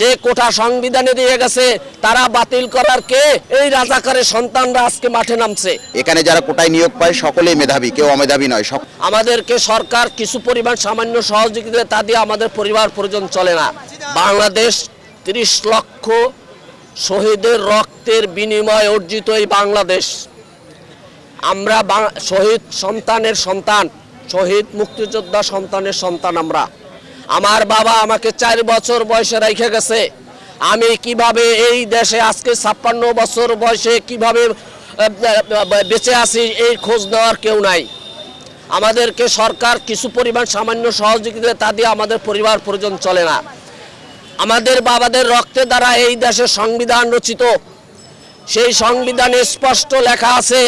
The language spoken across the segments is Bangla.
যে কোঠা সংবিধানে দিয়ে গেছে তারা বাতিল করার কে? এই রাজাকারের সন্তানরা আজকে মাঠে নামছে। এখানে যারা কোটায় নিয়োগ পায় সকলেই মেধাবী কেউ অমেধাবী নয় আমাদেরকে সরকার কিছু পরিমাণ সামান্য সহযোগিতা তা দিয়ে আমাদের পরিবার পরিজন চলে না। বাংলাদেশ তিরিশ লক্ষ শহীদের রক্তের বিনিময়ে অর্জিত এই বাংলাদেশ। আমরা শহীদ সন্তানের সন্তান শহীদ মুক্তিযোদ্ধা সন্তানের সন্তান আমরা। আমার বাবা আমাকে চার বছর বয়সে রেখে গেছে। আমি কীভাবে এই দেশে আজকে ছাপ্পান্ন বছর বয়সে কীভাবে বেঁচে আছি এই খোঁজ নেওয়ার কেউ নাই। আমাদেরকে সরকার কিছু পরিমাণ সামান্য সহযোগিতা তা দিয়ে আমাদের পরিবার প্রয়োজন চলে না। আমাদের বাবাদের রক্তে দ্বারা এই দেশের সংবিধান রচিত। সেই সংবিধানে স্পষ্ট লেখা আছে,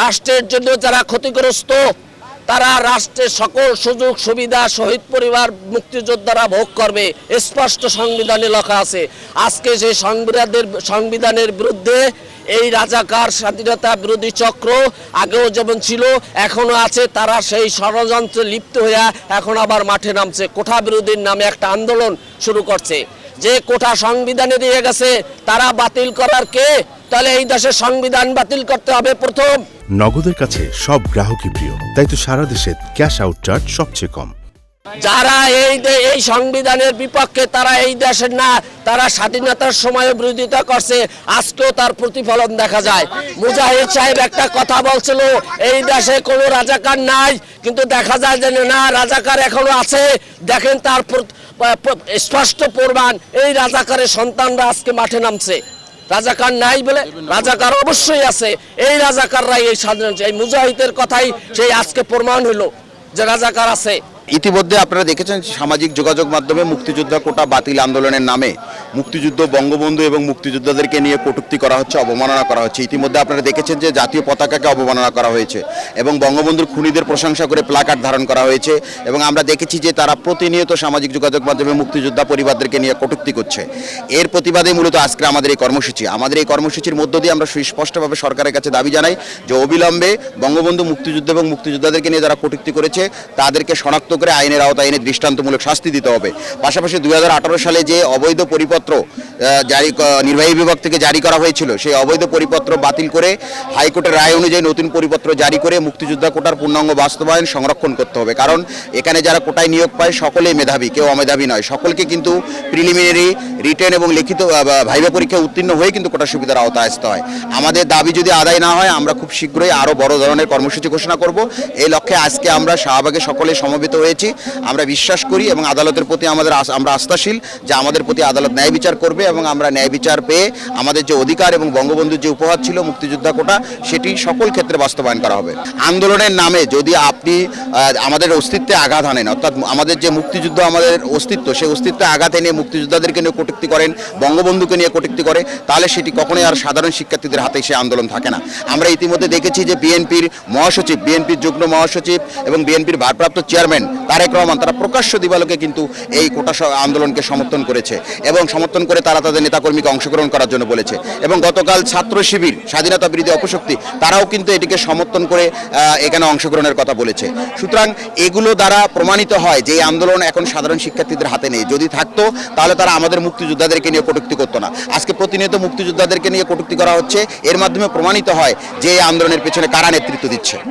রাষ্ট্রের জন্য যারা ক্ষতিগ্রস্ত তারা রাষ্ট্রের সকল সুযোগ, সুবিধা, শহীদ পরিবার, মুক্তিযোদ্ধারা ভোগ করবে। স্পষ্ট সংবিধানে লেখা আছে, আজকে সেই সংবিধানের সংবিধানের বিরুদ্ধে এই রাজাকার স্বাধীনতা বিরোধী চক্র আগেও যেমন ছিল এখনও আছে। তারা সেই ষড়যন্ত্রে লিপ্ত হইয়া এখন আবার মাঠে নামছে। কোঠা বিরোধীর নামে একটা আন্দোলন শুরু করছে। যে কোঠা সংবিধানে দিয়ে গেছে, তারা বাতিল করার কে? তাহলে এই দেশের সংবিধান বাতিল করতে হবে প্রথম। নগদের কাছে সব গ্রাহকই প্রিয় তাই তো সারা দেশে ক্যাশ আউট চার্জ সবচেয়ে কম। যারা এই এই সংবিধানের বিপক্ষে তারা এই দেশের না তারা স্বাধীনতার সময় বিরোধিতা করছে আজকেও তার প্রতিফলন দেখা যায়। মুজাহিদ সাহেব একটা কথা বলছিল এই দেশে কোনো রাজাকার নাই কিন্তু দেখা যায় যে না রাজাকার এখনও আছে। দেখেন তার স্পষ্ট প্রমাণ এই রাজাকারের সন্তানরা আজকে মাঠে নামছে। রাজাকার নাই বলে রাজাকার অবশ্যই আছে। এই রাজাকাররাই এই স্বাধীন এই মুজাহিদের কথাই সেই আজকে প্রমাণ হলো যে রাজাকার আছে। ইতিমধ্যে আপনারা দেখেছেন সামাজিক যোগাযোগ মাধ্যমে মুক্তিযোদ্ধা কোটা বাতিল আন্দোলনের নামে মুক্তিযুদ্ধ বঙ্গবন্ধু এবং মুক্তিযোদ্ধাদেরকে নিয়ে কটুক্তি করা হচ্ছে, অবমাননা করা হচ্ছে। ইতিমধ্যে আপনারা দেখেছেন যে জাতীয় পতাকাকে অবমাননা করা হয়েছে এবং বঙ্গবন্ধুর খুনিদের প্রশংসা করে প্লাকার্ড ধারণ করা হয়েছে এবং আমরা দেখেছি যে তারা প্রতিনিয়ত সামাজিক যোগাযোগ মাধ্যমে মুক্তিযোদ্ধা পরিবারদেরকে নিয়ে কটুক্তি করছে। এর প্রতিবাদে মূলত আজকে আমাদের এই কর্মসূচি। আমাদের এই কর্মসূচির মধ্য দিয়ে আমরা সুস্পষ্টভাবে সরকারের কাছে দাবি জানাই যে অবিলম্বে বঙ্গবন্ধু মুক্তিযুদ্ধ এবং মুক্তিযোদ্ধাদেরকে নিয়ে যারা কটুক্তি করেছে, তাদেরকে শনাক্ত করে আইনের আওতায় এনে দৃষ্টান্তমূলক শাস্তি দিতে হবে। পাশাপাশি দু হাজার আঠারো সালে যে অবৈধ পরিপত্র জারি নির্বাহী বিভাগ থেকে জারি করা হয়েছিল। সেই অবৈধ পরিপত্র বাতিল করে হাইকোর্টের রায় অনুযায়ী নতুন পরিপত্র জারি করে মুক্তিযোদ্ধা কোটার পূর্ণাঙ্গ বাস্তবায়ন সংরক্ষণ করতে হবে। কারণ এখানে যারা কোটায় নিয়োগ পায়, সকলেই মেধাবী, কেউ অমেধাবী নয়। সকলকে কিন্তু প্রিলিমিনারি রিটেন এবং লিখিত ভাইবা পরীক্ষা উত্তীর্ণ হয়ে কিন্তু কোটা সুবিধার আওতায় আসতে হয়। আমাদের দাবি যদি আদায় না হয়, আমরা খুব শীঘ্রই আরও বড় ধরনের কর্মসূচি ঘোষণা করব। এই লক্ষ্যে আজকে আমরা শাহবাগে সকলে সমবেত হয়েছি। আমরা বিশ্বাস করি এবং আদালতের প্রতি আমাদের আমরা আস্থাশীল যে আমাদের প্রতি আদালত ন্যায় বিচার করবে এবং আমরা ন্যায় বিচার পেয়ে আমাদের যে অধিকার এবং বঙ্গবন্ধুর যে উপহার ছিল, মুক্তিযোদ্ধা কোটা, সেটি সকল ক্ষেত্রে বাস্তবায়ন করা হবে। আন্দোলনের নামে যদি আপনি আমাদের অস্তিত্বে আঘাত আনেন অর্থাৎ আমাদের যে মুক্তিযুদ্ধ, আমাদের অস্তিত্ব, সেই অস্তিত্বে আঘাত এনে মুক্তিযোদ্ধাদেরকে নিয়ে কটুক্তি করেন, বঙ্গবন্ধুকে নিয়ে কটুক্তি করে, তাহলে সেটি কখনোই আর সাধারণ শিক্ষার্থীদের হাতে সে আন্দোলন থাকে না। আমরা ইতিমধ্যে দেখেছি যে বিএনপির মহাসচিব, বিএনপির যুগ্ম মহাসচিব এবং বিএনপির ভারপ্রাপ্ত চেয়ারম্যান তারেক রহমান, তারা প্রকাশ্য দিবালোকে কিন্তু এই কোটা আন্দোলনকে সমর্থন করেছে এবং সমর্থন করে তারা তাদের নেতাকর্মীকে অংশগ্রহণ করার জন্য বলেছে। এবং গতকাল ছাত্র শিবির, স্বাধীনতা বিরোধী অপশক্তি, তারাও কিন্তু এটিকে সমর্থন করে এখানে অংশগ্রহণের কথা বলেছে। সুতরাং এগুলো দ্বারা প্রমাণিত হয় যে আন্দোলন এখন সাধারণ শিক্ষার্থীদের হাতে নেই। যদি থাকতো, তাহলে তারা আমাদের মুক্তিযোদ্ধাদেরকে নিয়ে কটুক্তি করতো না। আজকে প্রতিনিয়ত মুক্তিযোদ্ধাদেরকে নিয়ে কটুক্তি করা হচ্ছে। এর মাধ্যমে প্রমাণিত হয় যে এই আন্দোলনের পেছনে কারা নেতৃত্ব দিচ্ছে।